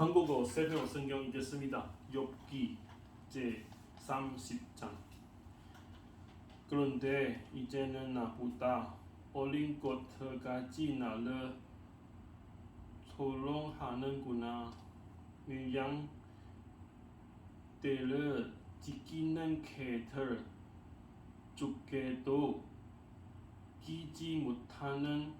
한국어 새벽 성경 읽겠습니다. 욥기 제 30장. 그런데 이제는 나보다 어린 것들까지 나를 조롱하는구나. 밀양 때를 지키는 개들 죽게도 끼지 못하는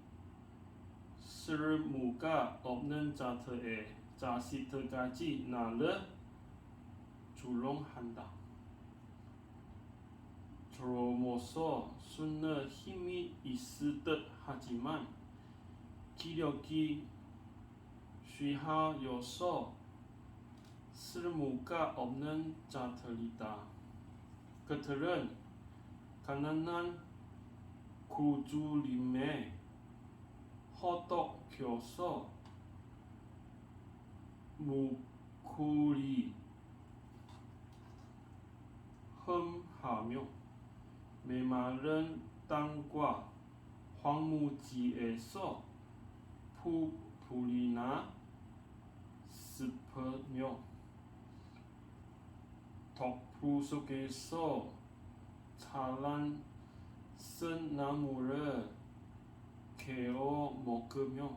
쓸모가 없는 자들의 자식들까지 나를 조롱한다. 저로모서 수는 힘이 있을 듯 하지만 기력이 쉬하여서 쓸모가 없는 자들이다. 그들은 가난한 구주님의 허덕겨서 무쿨이 흠하며 메마른 땅과 황무지에서 푸 불이나 습으며 덕후 속에서 자란 쓴 나무를 개어 먹으며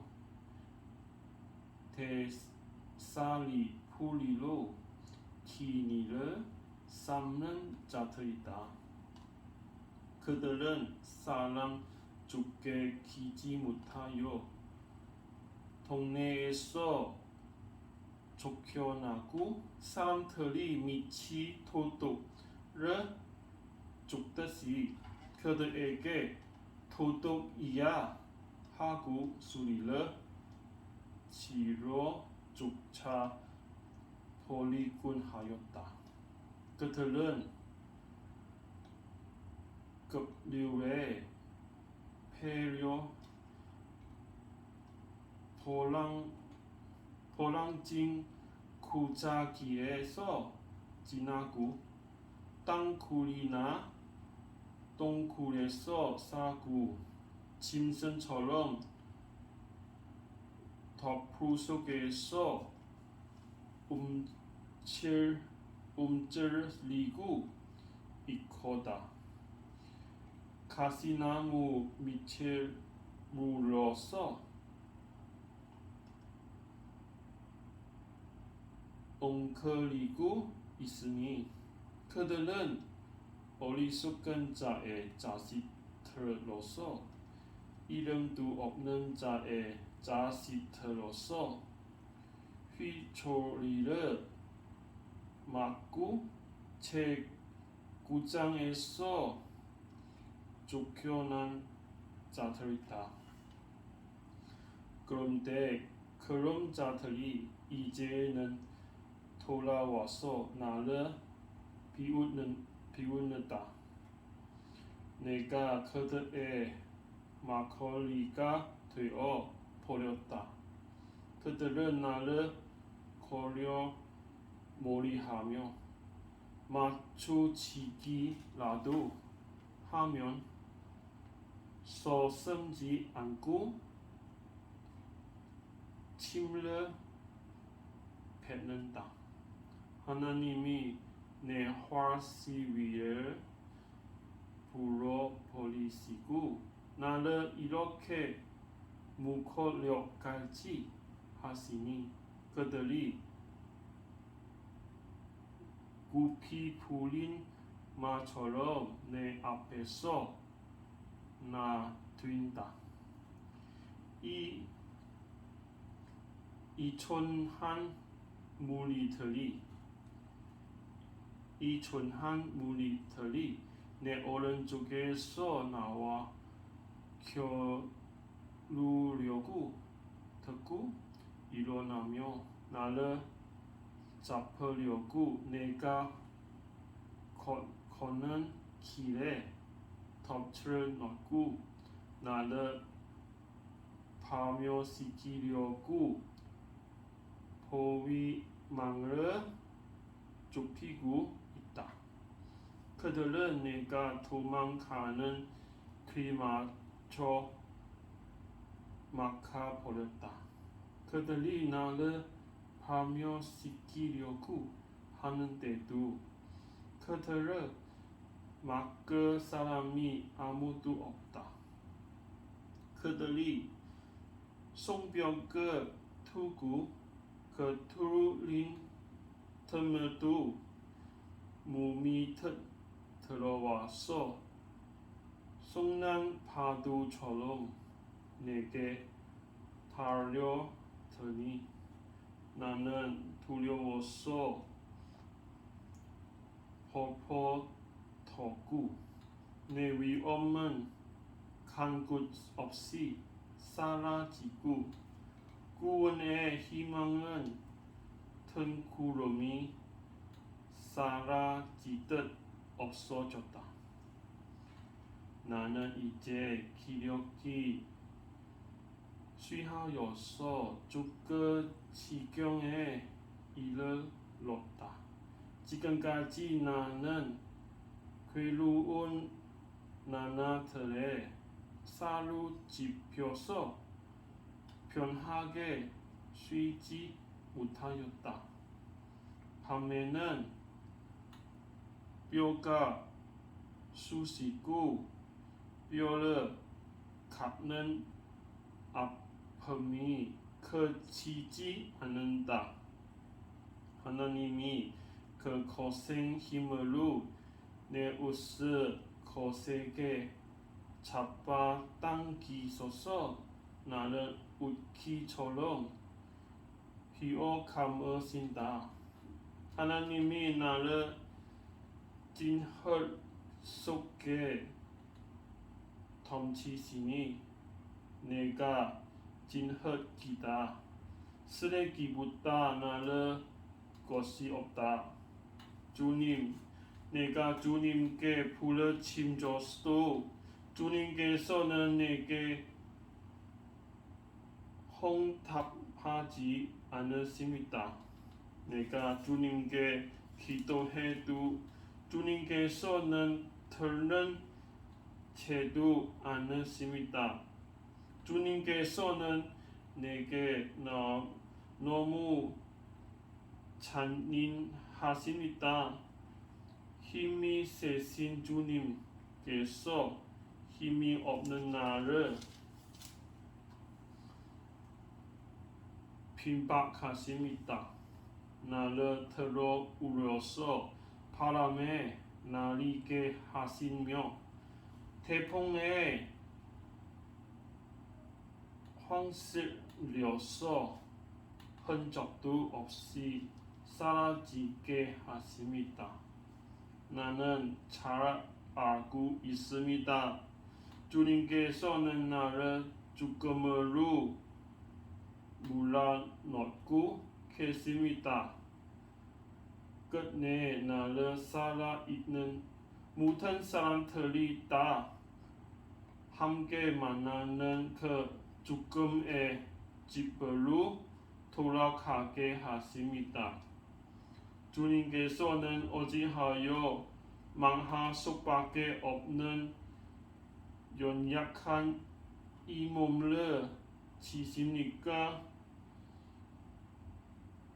대 살이 풀이로 기니를 삶는 자들이다. 그들은 사람 죽게 기지 못하여 동네에서 쫓겨나고 사람들이 미치 도둑을 죽듯이 그들에게 도둑이야 하고 소리를 지러 쫓아 버리곤 하였다. 그들은 급류에 패려 보랑 보랑진 구자기에서 지나고 땅굴이나 똥굴에서 싸고 짐승처럼 덮루 속에서 움찔 움찔리고 있거다. 가시나무 밑에 물러서 엉클리고 있으니 그들은 어리석은 자의 자식들로서 이름도 없는 자의 자식들로서 휘초리를 맞고 제 구장에서 쫓겨난 자들이다. 그런데 그런 자들이 이제는 돌아와서 나를 비웃는 비웃는다. 내가 그들의 막걸리가 되어 버렸다. 그들은 나를 거려 몰이하며 맞추지기라도 하면 서슴지 않고 침을 뱉는다. 하나님이 내 화시 위를 불어버리시고 나를 이렇게 무코력까지 하시니 그들이 굽히 풀린 마처럼 내 앞에서 나뛴다. 이 이촌한 무리들이 이촌한 무리들이 내 오른쪽에서 나와 겨 루려고 듣고 일어나며 나를 잡으려고 내가 걷, 걷는 길에 덫을 놓고 나를 파묘시키려고 포위망을 좁히고 있다. 그들은 내가 도망가는 길마저 막아버렸다. 그들이 나를 파멸시키려고 하는데도 그들을 막을 사람이 아무도 없다. 그들이 송벽을 두고 그 뚫린 틈에도 몸이 트, 들어와서 쏟는 파도처럼 내게 달려드니 나는 두려워서 펄펄 내 위험은 간곳 없이 사라지고 구원의 희망은 튼 구름이 사라지듯 없어졌다. 나는 이제 기력이 취하여서 죽을 지경에 이르렀다. 지금까지 나는 괴로운 나나들의 사로잡혀서 편하게 쉬지 못하였다. 밤에는 뼈가 쑤시고 뼈를 깎는 아 픔이 그치지 않는다. 하나님이 그 고생 힘으로 내 옷을 거세게 잡아 당기소서 나를 웃기처럼 휘어감으신다. 하나님이 나를 진흙 속에 덤치시니 내가 진흙이다. 쓰레기보다 나를 것이 없다. 주님, 내가 주님께 부르침줬도 주님께서는 내게 홍답하지 않으십니다. 내가 주님께 기도해도 주님께서는 들는 채도 않으십니다. 주님께서는 내게 너, 너무 잔인하십니다. 힘이 세신 주님께서 힘이 없는 나를 빈박하십니다. 나를 들어 울려서 바람에 날리게 하시며 태풍에 황실려서 흔적도 없이 사라지게 하십니다. 나는 잘 알고 있습니다. 주님께서는 나를 죽음으로 몰아넣고 계십니다. 끝내 나를 살아있는 모든 사람들이 다 함께 만나는 그 죽음의 집으로 돌아가게 하십니다. 주님께서는 어찌하여 망하 속밖에 없는 연약한 이 몸을 치십니까?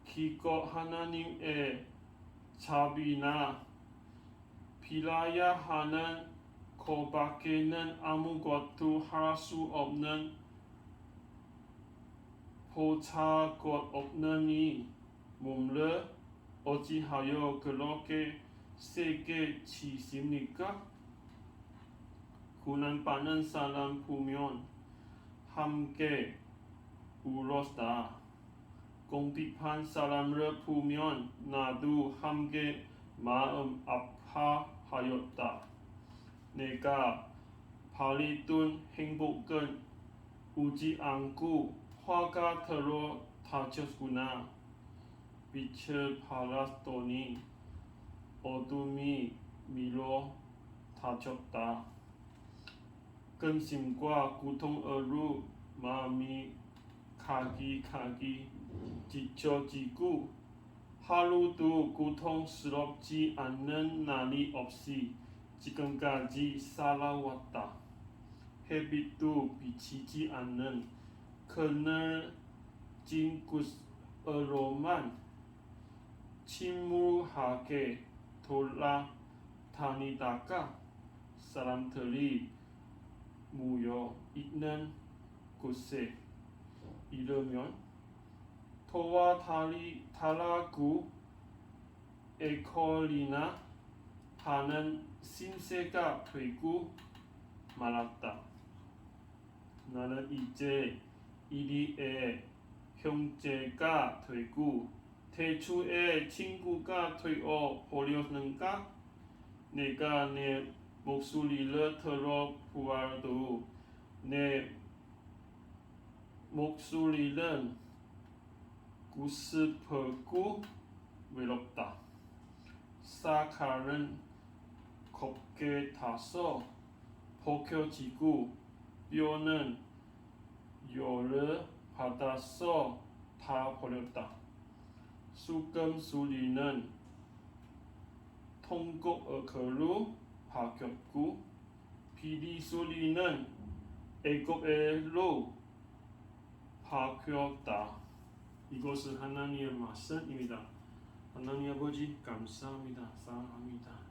기껏 하나님의 자비나 빌어야 하는 것밖에는 아무것도 할 수 없는 보잘 것 없는 이 몸을 어찌하여 그렇게 세게 치십니까? 고난받는 사람 보면 함께 울었다. 공핍한 사람을 보면 나도 함께 마음 아파하였다. 내가 바리던 행복은 오지 않고 화가 들어 닫혔구나. 빛을 발았더니 어둠이 밀어 닫혔다. 근심과 고통으로 마음이 가기가기 지쳐지고 하루도 고통스럽지 않는 날이 없이 지금까지 살아왔다. 햇빛도 비치지 않는 그늘진 으로만 침묵하게 돌아다니다가 사람들이 모여 있는 곳에 이르면 토와 다리 다라구 에콜리나 하는 신세가 되고 말았다. 나는 이제 이리의 형제가 되고 대추의 친구가 되어 버렸는가? 내가 내 목소리를 들어 보아도 내 목소리는 구슬프고 외롭다. 사칼은 곱게 타서 벗겨지고 뼈는 열을 받아서 다 버렸다. 수금 소리는 통곡어로 바뀌었고 비리 소리는 애곡애로 바뀌었다. 이것은 하나님의 말씀입니다. 하나님 아버지 감사합니다. 사랑합니다.